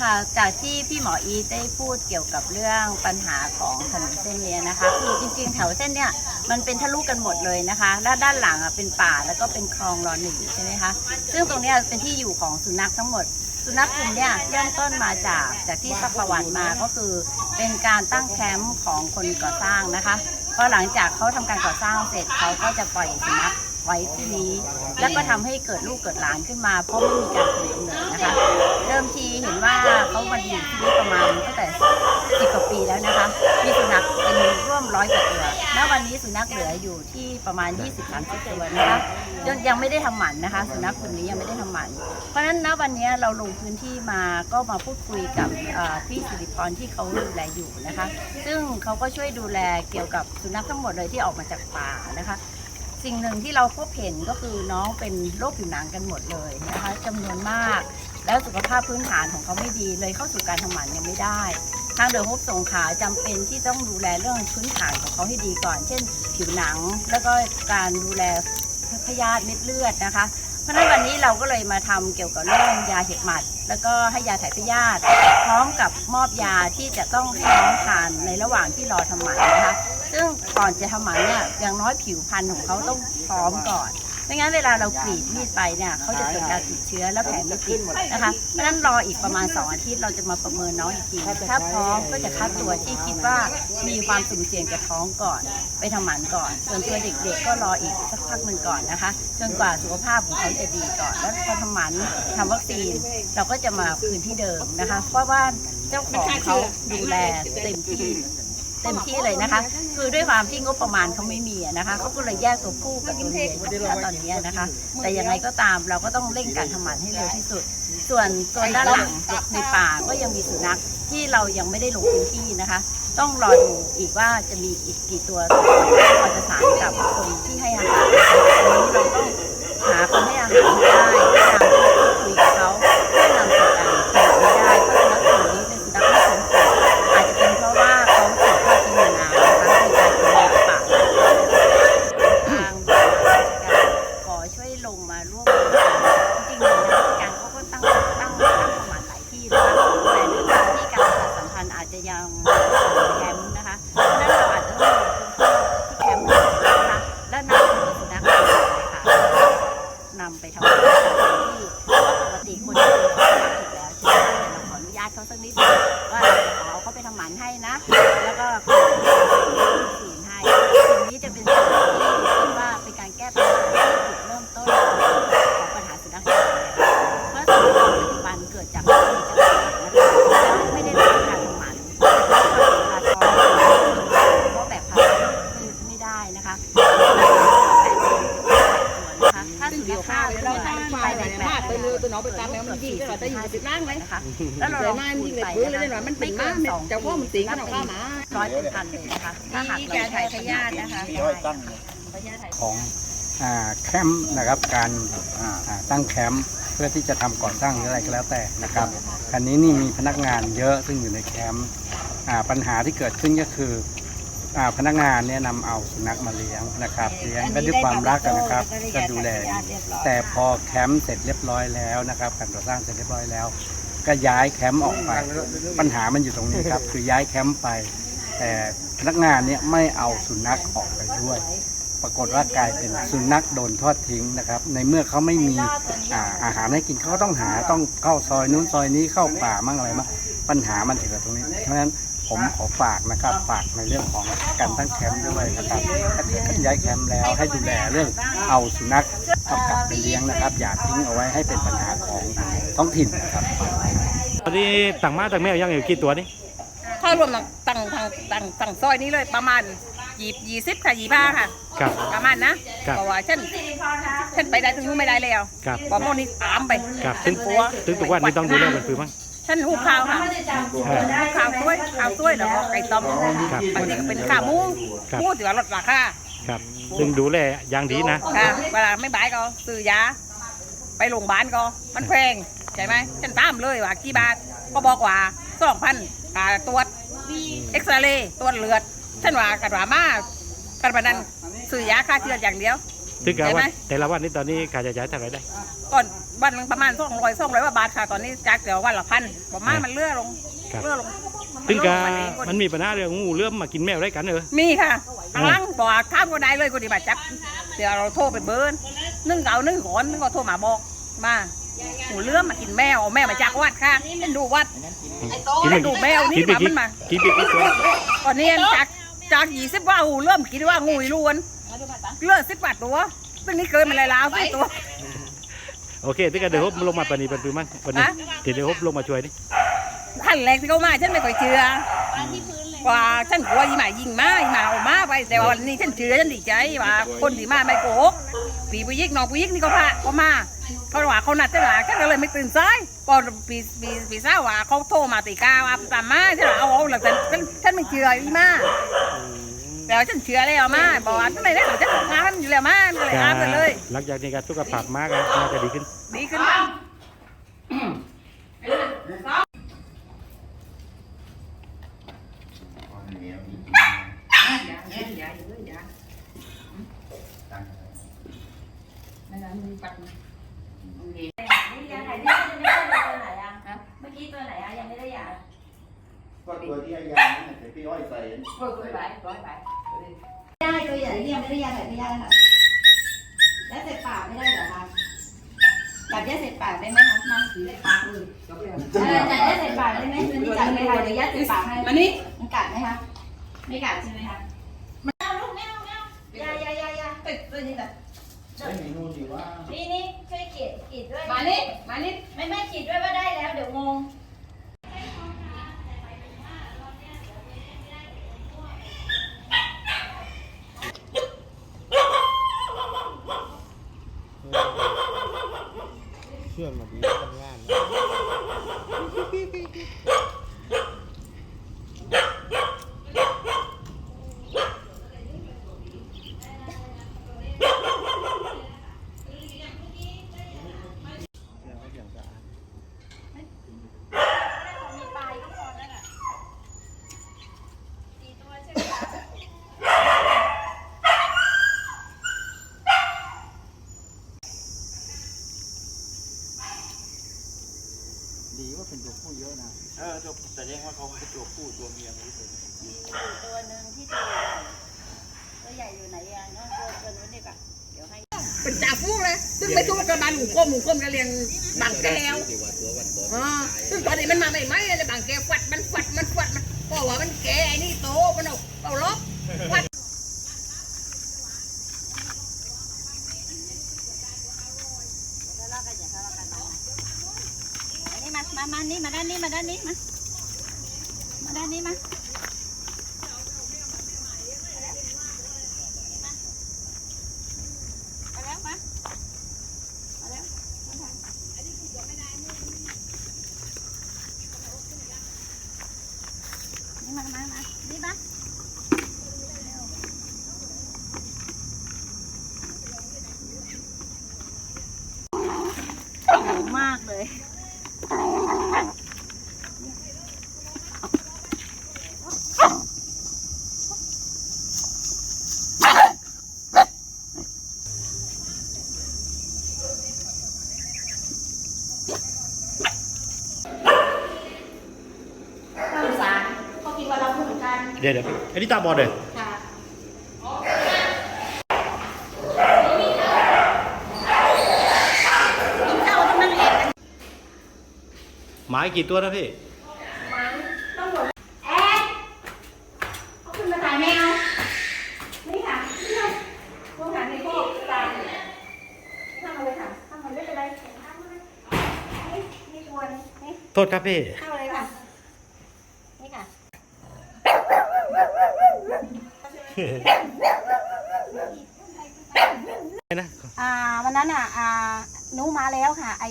ค่ะจากที่พี่หมออีได้พูดเกี่ยวกับเรื่องปัญหาของถนนเส้นนี้นะคะคือจริงๆแถวเส้นเนี้ยมันเป็นทะลุกันหมดเลยนะคะและด้านหลังอะเป็นป่าแล้วก็เป็นคลองรอหนึ่งใช่ไหมคะซึ่งตรงเนี้ยเป็นที่อยู่ของสุนัขทั้งหมด สุนัขกลุ่มเนี้ยเริ่มต้นมาจากจากที่สักประวัติมาก็คือเป็นการตั้งแคมป์ของคนก่อสร้างนะคะพอหลังจากเขาทำการก่อสร้างเสร็จเขาก็จะปล่อยสุนัข ไว้ที่นี้ แล้วก็ทำให้เกิดลูกเกิดหลานขึ้นมา เพราะไม่มีการกำเนิดนะคะ เริ่มทีเห็นว่าเขามาอยู่ที่นี่ประมาณตั้งแต่สิบกว่าปีแล้วนะคะ มีสุนัขเป็นร่วมร้อยกว่าตัวณวันนี้สุนัขเหลืออยู่ที่ประมาณ 20-30ตัวนะคะยังยังไม่ได้ทำหมันนะคะ สุนัขกลุ่มนี้ยังไม่ได้ทำหมัน เพราะฉะนั้นณวันนี้เราลงพื้นที่มาก็มาพูดคุยกับพี่สิริพรที่เขาดูแลอยู่นะคะ ซึ่งเขาก็ช่วยดูแลเกี่ยวกับสุนัขทั้งหมดเลยที่ออกมาจากป่านะคะ สิ่งหนึ่งที่เราพบเห็นก็คือน้องเป็นโรคผิวหนังกันหมดเลยนะคะจำนวนมาก แล้วสุขภาพพื้นฐานของเขาไม่ดีเลยเข้าสู่การทำหมันยังไม่ได้ ทางเดินพบสงขาจำเป็นที่ต้องดูแลเรื่องพื้นฐานของเขาให้ดีก่อน เช่น ผิวหนังแล้วก็การดูแลพยาธิเม็ดเลือดนะคะ เพราะฉะนั้นวันนี้เราก็เลยมาทำเกี่ยวกับเรื่องยาเห็บหมัด แล้วก็ให้ยาถ่ายพยาธิพร้อมกับมอบยาที่จะต้องให้น้องทานในระหว่างที่รอทำหมันนะคะ ซึ่งก่อนจะทำหมันเนี่ยอย่างน้อยผิวพรรณของเขาต้องพร้อมก่อน ไม่งั้นเวลาเรากรีดมีดไปเนี่ยเขาจะเกิดการติดเชื้อแล้วแผลไม่ติดนะคะเพราะฉะนั้นรออีกประมาณ2อาทิตย์เราจะมาประเมินน้องอีกทีถ้าพร้อมก็จะคัดตัวที่คิดว่ามีความสุ่มเสี่ยงจะท้องก่อน ไปทำหมันก่อน ส่วนตัวเด็กๆก็รออีกสักพักหนึ่งก่อนนะคะ จนกว่าสุขภาพของเขาจะดีก่อน แล้วพอทำหมันทำวัคซีนเราก็จะมาคืนที่เดิมนะคะ เพราะว่าเจ้าของเขาดูแลเต็มที่ เต็มที่เลยนะคะ คือด้วยความที่งบประมาณเขาไม่มีอะนะคะเขาก็เลยแยกตัวผู้กับตัวเมียอยู่แล้วตอนนี้นะคะ แต่ยังไงก็ตามเราก็ต้องเร่งการทำหมันให้เร็วที่สุด ส่วนส่วนด้านหลังในป่าก็ยังมีสุนัขที่เรายังไม่ได้ลงพื้นที่นะคะ ต้องรอดูอีกว่าจะมีอีกกี่ตัวพอจะสานกับคนที่ให้อาหารอันนี้เราต้องหาคนให้อาหารให้ได้ แล้วเราแต่ลองมันคูยิณงเลยไปปื้อเลยนะคะนะมันเป็นม้าเจ้าพ่อมันติงกันออกข้ามาร้อยเป็นพันเลยนะคะถ้าหากเราใช้พยาธินะคะพยาธิของอ่าแคมป์นะครับการอ่าตั้งแคมป์เพื่อที่จะทำก่อสร้างหรืออะไรก็แล้วแต่นะครับคันนี้นี่มีพนักงานเยอะซึ่งอยู่ในแคมป์อ่าปัญหาที่เกิดขึ้นก็คืออ่าพนักงานเนี่ยนำเอาสุนัขมาเลี้ยงนะครับเลี้ยงก็ด้วยความรักกันนะครับก็ดูแลอยู่แต่พอแคมป์เสร็จเรียบร้อยแล้วนะครับการก่อสร้างเสร็จเรียบร้อยแล้ว ก็ย้ายแคมป์ออกไป ปัญหามันอยู่ตรงนี้ครับ คือย้ายแคมป์ไป แต่พนักงานเนี่ยไม่เอาสุนัขออกไปด้วย ปรากฏว่ากลายเป็นสุนัขโดนทอดทิ้งนะครับ ในเมื่อเขาไม่มีอ่าอาหารให้กินเขาก็ต้องหาต้องเข้าซอยนู้นซอยนี้เข้าป่ามั่งอะไรมั่งปัญหามันถึงกับตรงนี้เพราะฉะนั้นผมขอฝากนะครับฝากในเรื่องของการตั้งแคมป์ด้วยนะครับถ้าเกิดย้ายแคมป์แล้วให้ดูแลเรื่องเอาสุนัขเอากลับไปเลี้ยงนะครับ อย่าทิ้งเอาไว้ให้เป็นปัญหาของท้องถิ่นนะครับต อนนี้ต่างมาต่างแมวยังอยู่กี่ตัวนี่ถ้ารวมต่างต่างต่างต่างซอยนี้เลยประมาณยี่ยี่สิบค่ะยี่ห้าค่ะ ครับ ประมาณนะครับ เพราะว่าฉันฉันไปได้ถึงนู้นไม่ได้แล้วครับเพราะโมนี่ตามไปครับถึงปัวถึงทุกวันนี้ต้องดูแลมันคือมั้งฉันหูข่าวค่ะหูข่าวด้วยข่าวด้วยแล้วก็ไก่ต้มครับบางทีก็เป็นข้าวหมูครับ หมูถือว่าลดราคาครับซึ่งดูแลอย่างดีนะ ค่ะเวลาไม่บายก็ซื้อยาไปโรงพยาบาลก็มันแพง ใช่ไหมฉันตามเลยว่ากี่บาทก็บอกว่าสองพันการตรวจเอ็กซเรย์ตรวจเลือดฉันว่ากันว่ามากันปานนั้นซื้อยาฆ่าเชื้ออย่างเดียวถึงกับใช่ไหมว่าแต่ละวันนี้ตอนนี้ค่าใช้จ่ายเท่าไหร่ได้ก่อนวันหนึงประมาณสองร้อยสองร้อยกว่าบาทค่ะตอนนี้จากเดี๋ยววันละพันประมาณมันเลื่อลงครับเลื่อลงซึ่งกามันลงมามันมีปัญหาเรื่องงูเลื่อมมากินแมวได้กันเหรอมีค่ะทางหล่างบอกว่าข้ามก็ได้เลยคนที่บาดเจ็บเดี๋ยวเราโทรไปเบิร์นนึ่งเก่านึ่งขอนนึ่งก็โทรมาบอกมา หมูเลื่อมมากินแมวเอาแมวมาจากวัดค่ะเป็นดูวัดกินไปดูแมวนี่กินไปมากี่มันมากินไปกี่ตัวตอนนี้จากจากยี่สิบว่าหูเริ่มคิดว่างูอีล้วนเลือดสิบกว่าตัวเป็นนี่เกินมาหลายล้าวสิตัวโอเคที่กันเดี๋ยวฮบลงมาปนีเป็นปืนมั้งวันนี้ฮะเดี๋ยวฮบลงมาช่วยดิขั้นแรกที่เขามาฉันไม่ค่อยเชื่อ ว่าฉันกลัวยีหมายิงมายีหมาเอามาไปแต่ว่าวันนี้ฉันเชื่อฉันดีใจว่าคนที่มาไม่โกหกปีผู้ยิกน้องผู้ยิกนี่ก็พาเขามาเขาว่าเขานัดฉันว่าฉันก็เลยไม่ตื่นสายพอปีปีปีเศร้าว่าเขาโทรมาตีกาว่าตามมาฉันว่าเอาเอาหลังจากฉันฉันไม่เชื่อยีมาแต่ว่าฉันเชื่อแล้วมาบอกว่าทำไมได้หลังจากของงานอยู่แล้วมาก็เลยอาบกันเลย หลังจากนี้การสุขภาพมากอะน่าจะดีขึ้นดีขึ้น บ้างนี่ยาถ่ายที่ยังไม่ได้ตัวไหนอะเมื่อกี้ตัวไหนอะยังไม่ได้ยาก็ตัวที่ให้ยาเนี่ยแต่พี่อ้อยใส่ร้อยไปร้อยไปได้ตัวใหญ่ที่ยังไม่ได้ยาถ่ายที่ยาค่ะยาเสพปากไม่ได้เหรอคะจับยาเสพปากได้ไหมคะมาถือปากเลยเออจับยาเสพปากได้ไหมมันนี่จับไหมคะเดี๋ยวยาเสพปากให้มานี่มันกัดไหมคะ ไม่กัดใช่ไหมคะไม่เอาลูกไม่เอาไม่เอายายายายาติดตัวนี้แต่ ใช่เมนูดีว่านี่นี่ช่วยขีดขีดด้วยมานี่มานี่ไม่ไม่ขีดด้วยว่าได้แล้วเดี๋ยวงงเชื่อมมาดีทำงาน มีปลายก็พอแล้วน่ะสี่ตัวใช่ไหมคะ ดีว่า เป็นตัวผู้เยอะนะเออตัวแสดงว่าเขาเป็นตัวผู้ตัวเมียไม่รู้เลยมีอยู่ตัวหนึ่งที่ตัวใหญ่ตัวใหญ่อยู่ไหนอะเนาะตัวตัวนู้นดีกว่าเดี๋ยวให้เป็นจ่าฟูงเลย ซึ่งไปสู้กับบ้านหมูกรมหมูกรมก็เรียนบางแก้วอ่าซึ่งตอนนี้มันมาไม่ไหมเลยบางแก้วฟัดมันฟัดมันฟัดมันเพราะว่ามันแก่ไอ้นี่โตมันเอาเอาลบฟัด แล้วเราก็อย่าทะเลาะกันนะอันนี้มา มา มานี่มา ด้านนี้มาด้านนี้มา มาด้านนี้มาแล้ว มา มาแล้วมาทางนี่มา มา มา นี่มาหอมมากเลย น่าสงสารเขาคิดว่าเราเหมือน กันเดี๋ยวเดี๋ยวอันนี้ตาบอดเลยค่ะเจ้าที่มันเอ็ดหมากี่ตัวนะพี่ มันต้องหมดแอ๊ะเขาขึ้นมาถ่ายแมว นี่ค่ะนี่ค่ะพวกหางในพวกตายทำมาเลยค่ะทำมาไม่เป็นไรทำมาเลยนี่นี่ตัวนี้นี่โทษครับพี่เข้าเลยค่ะ นี่ค่ะ นะอ่าวันนั้นอะอ่าหนูมาแล้วค่ะ ไอ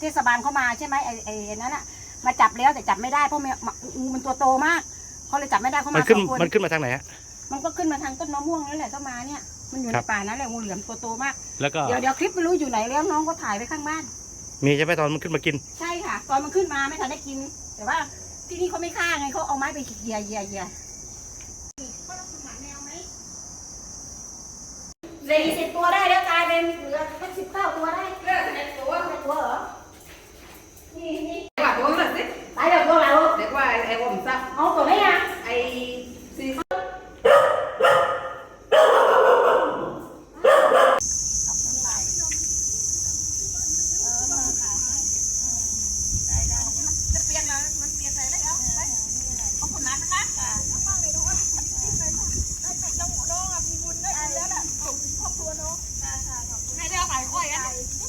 เทศบาลเข้ามาใช่ไหมไอไอนั้นอะมาจับแล้วแต่จับไม่ได้เพราะแมวงูมันตัวโตมากเขาเลยจับไม่ได้เขามัมานขึ้นสองคนมันขึ้นมาทางไหนฮะ มันก็ขึ้นมาทางต้นมะม่วงนั่นแหละก็มาเนี่ยมันอยู่คในรับ ป่านั่นแหละงูเหลือมตัวโตมากแล้วก็เดี๋ยวเดี๋ยวคลิปไม่รู้อยู่ไหนแล้วน้องก็ถ่ายไว้ข้างบ้าน มีใช่ไหมตอนมันขึ้นมากิน ใช่ค่ะ ตอนมันขึ้นมาไม่ทันได้กิน แต่ว่าที่นี่เขาไม่ฆ่าไงเขาเอาไม้ไปเหยียเหยี เลยสิบตัวได้แล้วกลายเป็นเหลือเป็สิบเก้าตัวได้เหลือสิบเอ็ดตัวสิบตัวเหรอนี่นี่ quả uống là thích ตายแบบตัวเรา để qua em ôm sao เอาตัวไหนอะไอ